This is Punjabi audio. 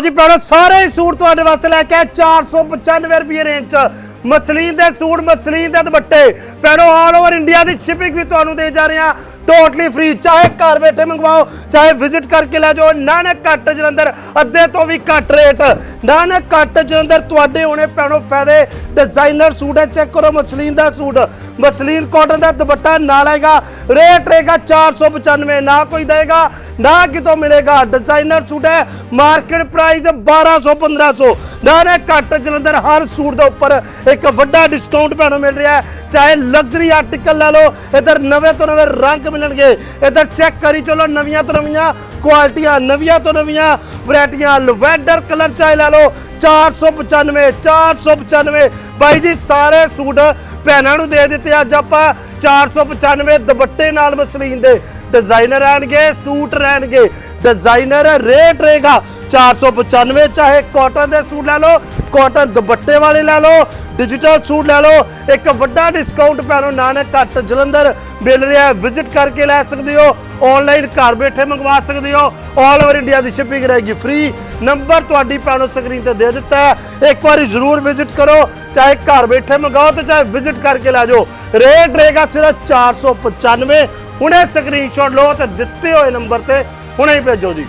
ਲਓ ਜੀ ਭੈਣੋ, ਸਾਰੇ ਸੂਟ ਤੁਹਾਡੇ ਵਾਸਤੇ ਲੈ ਕੇ ਆਏ 495 ਰੁਪਏ ਰੇਂਜ ਚ। ਮਸਲੀਨ ਦੇ ਸੂਟ, ਮਸਲੀਨ ਦੇ ਦੁਪੱਟੇ। ਭੈਣੋ ਆਲ ਓਵਰ ਇੰਡੀਆ ਦੀ ਸ਼ਿਪਿੰਗ ਵੀ ਤੁਹਾਨੂੰ ਦੇ ਜਾ ਰਹੇ ਹਾਂ। ਟੋਟਲੀ ਫ੍ਰੀ ਚਾਹੇ ਘਰ ਬੈਠੇ ਮੰਗਵਾਓ, ਚਾਹੇ ਵਿਜ਼ਿਟ ਕਰਕੇ ਲੈ ਜਾਓ ਨਾਨਕ ਘੱਟ ਜਲੰਧਰ, ਅੱਧੇ ਤੋਂ ਵੀ ਘੱਟ ਰੇਟ ਨਾਨਕ ਘੱਟ ਜਲੰਧਰ, ਤੁਹਾਡੇ ਹੋਣੇ ਭੈਣੋ ਫਾਇਦੇ। ਡਿਜ਼ਾਈਨਰ ਸੂਟ ਹੈ ਚੈੱਕ ਕਰੋ ਮਸਲੀਨ ਦਾ ਸੂਟ। ਮਸਲੀਨ ਕਾਟਨ ਦਾ ਦੁਪੱਟਾ ਨਾਲ ਆਏਗਾ ਰੇਟ ਰਹੇਗਾ 495 ਨਾ ਕੋਈ ਦੇਗਾ, ਨਾ ਕਿਤੋਂ ਮਿਲੇਗਾ। ਡਿਜ਼ਾਈਨਰ ਸੂਟ ਹੈ ਮਾਰਕੀਟ ਪ੍ਰਾਈਸ 1200 1500 ਨਾਨਕ ਘੱਟ ਜਲੰਧਰ, ਹਰ ਸੂਟ ਦੇ ਉੱਪਰ ਇੱਕ ਵੱਡਾ ਡਿਸਕਾਊਂਟ ਭੈਣੋ ਮਿਲ ਰਿਹਾ ਹੈ। ਚਾਹੇ ਲਗਜ਼ਰੀ ਆਰਟੀਕਲ ਲੈ ਲਓ, ਇਧਰ ਨਵੇਂ ਤੋਂ ਨਵੇਂ ਰੰਗ ਮਿਲਣਗੇ। ਇਧਰ ਚੈੱਕ ਕਰੀ ਚਲੋ, ਨਵੀਆਂ ਤੋਂ ਨਵੀਆਂ ਕੁਆਲਿਟੀਆਂ ਨਵੀਆਂ ਤੋਂ ਨਵੀਆਂ ਵੈਰਾਈਟੀਆਂ ਲਵੈਂਡਰ ਕਲਰ ਚਾਹੇ ਲੈ ਲਓ 495 495 ਬਾਈ ਜੀ, ਸਾਰੇ ਸੂਟ ਭੈਣਾਂ ਨੂੰ ਦੇ ਦਿੱਤੇ ਅੱਜ ਆਪਾਂ। 495 ਦੁਪੱਟੇ ਨਾਲ ਮਸਲੀਨ ਦੇ। ਡਿਜ਼ਾਈਨਰ ਆਣਗੇ ਸੂਟ ਰਹਿਣਗੇ। ਡਿਜ਼ਾਈਨਰ ਰੇਟ ਰਹੇਗਾ। 495 ਚਾਹੇ ਕਾਟਨ ਦੇ ਸੂਟ ਲੈ ਲਓ ਕਾਟਨ ਦੁਪੱਟੇ ਵਾਲੇ ਲੈ ਲਓ ਡਿਜੀਟਲ ਸੂਟ ਲੈ ਲਓ, ਇੱਕ ਵੱਡਾ ਡਿਸਕਾਊਂਟ ਪੈਰੋ ਨਾਨਕ ਘੱਟ ਜਲੰਧਰ ਮਿਲ ਰਿਹਾ ਵਿਜ਼ਿਟ ਕਰਕੇ ਲੈ ਸਕਦੇ ਹੋ ਆਨਲਾਈਨ ਘਰ ਬੈਠੇ ਮੰਗਵਾ ਸਕਦੇ ਹੋ ਆਲ ਓਵਰ ਇੰਡੀਆ ਦੀ ਸ਼ਿਪਿੰਗ ਰਹੇਗੀ ਫ੍ਰੀ ਨੰਬਰ ਤੁਹਾਡੀ ਪੈਨੋ ਸਕਰੀਨ ਤੇ ਦੇ ਦਿੱਤਾ ਹੈ। ਇੱਕ ਵਾਰੀ ਜ਼ਰੂਰ ਵਿਜ਼ਿਟ ਕਰੋ, ਚਾਹੇ ਘਰ ਬੈਠੇ ਮੰਗਾਓ ਤੇ ਚਾਹੇ ਵਿਜ਼ਿਟ ਕਰਕੇ ਲੈ ਜਾਓ। ਰੇਟ ਰਹੇਗਾ ਸਿਰਫ 495 ਹੁਣੇ ਸਕਰੀਨਸ਼ਾਟ ਲਓ ਤੇ ਦਿੱਤੇ ਹੋਏ ਨੰਬਰ ਤੇ ਹੁਣੇ ਹੀ ਭੇਜੋ ਜੀ।